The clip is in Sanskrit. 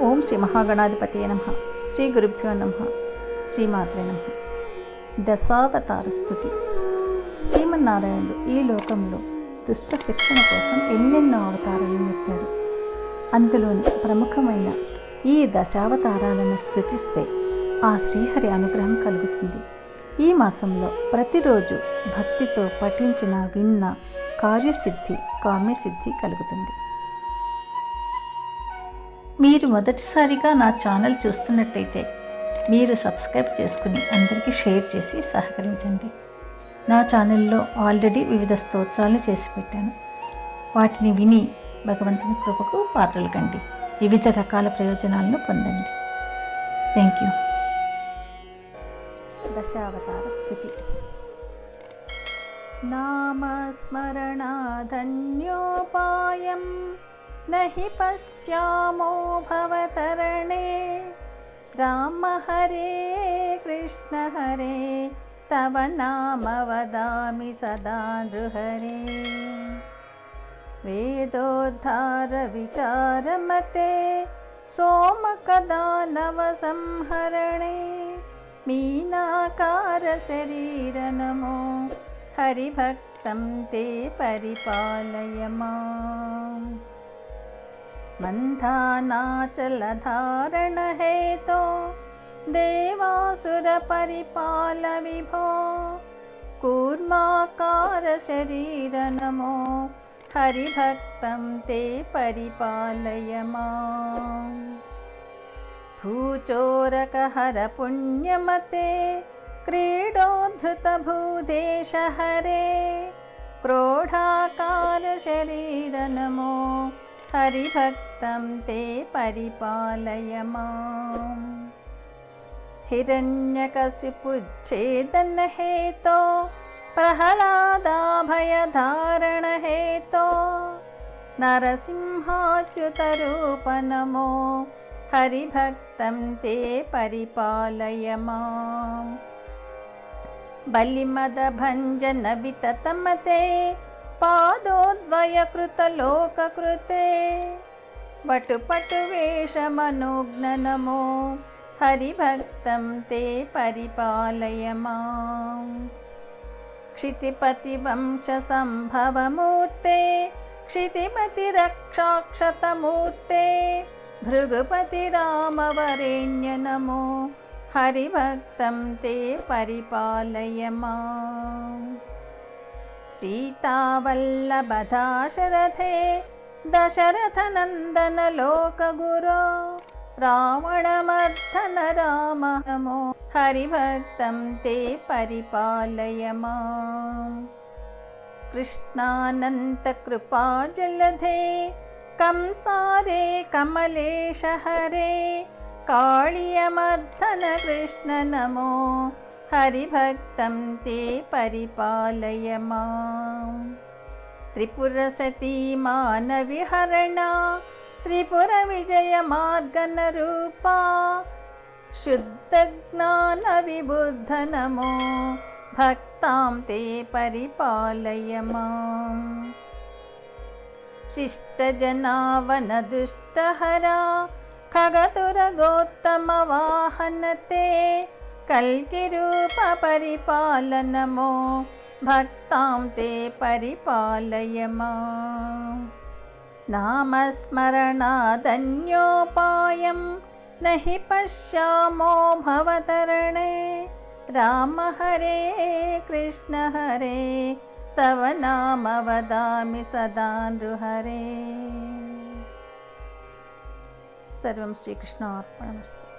ఓం శ్రీ మహాగణాధిపతి నమ. శ్రీ గురుభ్యో నమ. శ్రీమాత్రే నమ. దశావతార స్థుతి. శ్రీమన్నారాయణుడు ఈ లోకంలో దుష్ట శిక్షణ కోసం ఎన్నెన్నో అవతారాలను ఎత్తాడు. అందులోని ప్రముఖమైన ఈ దశావతారాలను స్థుతిస్తే ఆ శ్రీహరి అనుగ్రహం కలుగుతుంది. ఈ మాసంలో ప్రతిరోజు భక్తితో పఠించిన విన్న కార్యసిద్ధి కామ్యసిద్ధి కలుగుతుంది. మీరు మొదటిసారిగా నా ఛానల్ చూస్తున్నట్టయితే మీరు సబ్స్క్రైబ్ చేసుకుని అందరికీ షేర్ చేసి సహకరించండి. నా ఛానల్లో ఆల్రెడీ వివిధ స్తోత్రాలు చేసి పెట్టాను. వాటిని విని భగవంతుని కృపకు పాత్రలు కండి. వివిధ రకాల ప్రయోజనాలను పొందండి. థ్యాంక్ యూ దశావతార స్థుతి. నామస్మరణాధన్యోపాయం. हि पश्यामो भवतरणे। राम हरे कृष्ण हरे तव नाम वदामि सदा नृहरे। वेदोद्धारविचारमते सोमकदानवसंहरणे मीनाकारशरीर नमो हरिभक्तं ते परिपालय मा मन्थानाचलधारणहेतो देवासुरपरिपाल विभो कूर्माकारशरीरनमो हरिभक्तं ते परिपालय माम्। भूचोरकहर पुण्यमते क्रीडोद्धृतभूदेश हरे क्रोढाकारशरीरनमो हरिभक्तं ते परिपालय माम्। हिरण्यकशिपुच्छेदनहेतो प्रह्लादाभयधारणहेतो नरसिंहाच्युतरूपनमो हरिभक्तं ते परिपालय माम्। बलिमदभञ्जनविततमते पादोद्वयकृतलोककृते। वटुपटुवेषमनुज्ञनमो हरिभक्तं ते परिपालय माम्। क्षितिपतिवंशसम्भवमूर्ते क्षितिमतिरक्षाक्षतमूर्ते भृगुपतिरामवरेण्य नमो हरिभक्तं ते परिपालय माम् सीतावल्लभदाशरथे दशरथनन्दनलोकगुरो रावणमर्दन राम नमो। हरिभक्तं ते परिपालय माम्। कृष्णानन्तकृपाजलधे कंसारे कमलेश हरे काळियमर्दन कृष्ण नमो हरिभक्तं ते परिपालय माम् त्रिपुरसती मानविहरणा त्रिपुरविजयमार्गनरूपा शुद्धज्ञानविबुद्ध नमो भक्तां ते परिपालय माम् शिष्टजनावनदुष्टहरा खगतुरगोत्तमवाहनते कल्किरूपपरिपालनमो भक्तां ते परिपालय नामस्मरणादन्योपायं न हि पश्यामो भवतरणे राम हरे कृष्ण हरे तव नाम वदामि सदा नृहरे। सर्वं श्रीकृष्णार्पणमस्तु